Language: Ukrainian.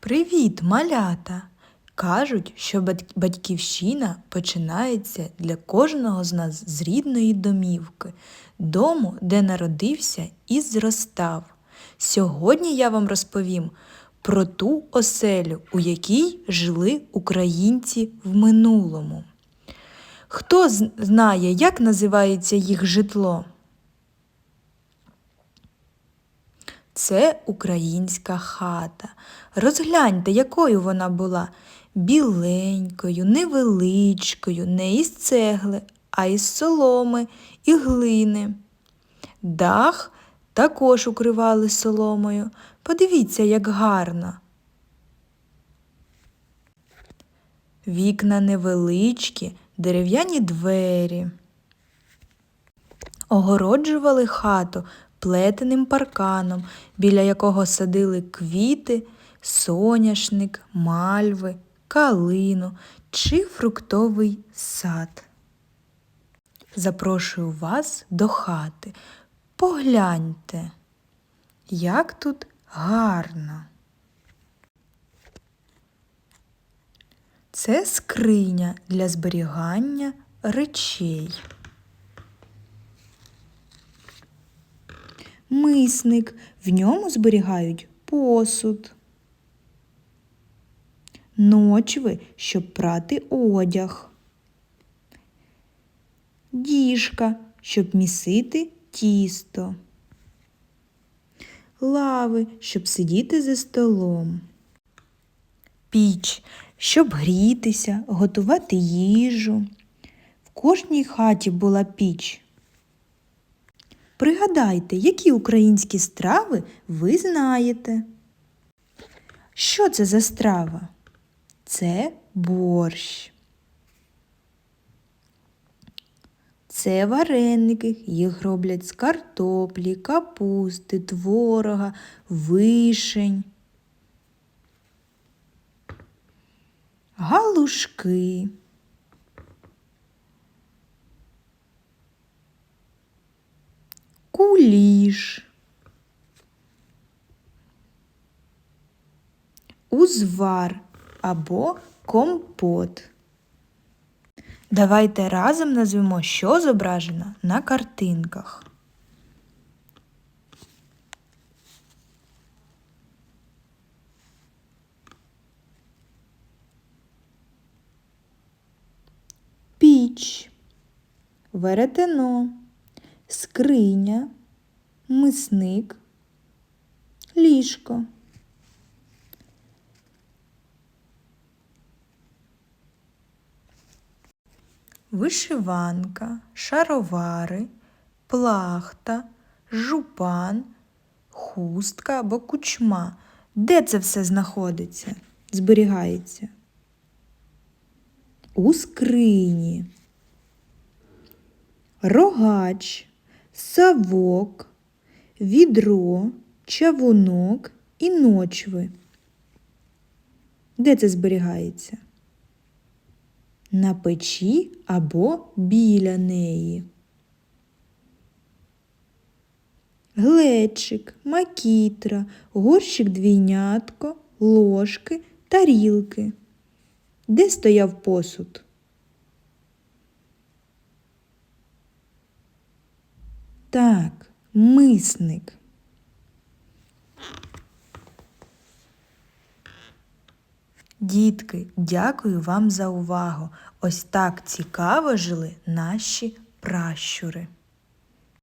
Привіт, малята! Кажуть, що батьківщина починається для кожного з нас з рідної домівки, дому, де народився і зростав. Сьогодні я вам розповім про ту оселю, у якій жили українці в минулому. Хто знає, як називається їх житло? Це українська хата. Розгляньте, якою вона була біленькою, невеличкою, не із цегли, а із соломи і глини. Дах також укривали соломою. Подивіться, як гарно. Вікна невеличкі, дерев'яні двері. Огороджували хату плетеним парканом, біля якого садили квіти, соняшник, мальви, калину чи фруктовий сад. Запрошую вас до хати. Погляньте, як тут гарно. Це скриня для зберігання речей. Мисник. В ньому зберігають посуд. Ночви, щоб прати одяг. Діжка, щоб місити тісто. Лави, щоб сидіти за столом. Піч, щоб грітися, готувати їжу. В кожній хаті була піч. Пригадайте, які українські страви ви знаєте. Що це за страва? Це борщ. Це вареники, їх роблять з картоплі, капусти, творога, вишень. Галушки. Куліш, узвар або компот. Давайте разом назвемо, що зображено на картинках. Піч, веретено скриня, мисник, ліжко. Вишиванка, шаровари, плахта, жупан, хустка або кучма. Де це все знаходиться? Зберігається? У скрині рогач, савок, відро, чавунок і ночви. Де це зберігається? На печі або біля неї. Глечик, макітра, горщик двійнятко, ложки, тарілки. Де стояв посуд? Так, мисник. Дітки, дякую вам за увагу. Ось так цікаво жили наші пращури.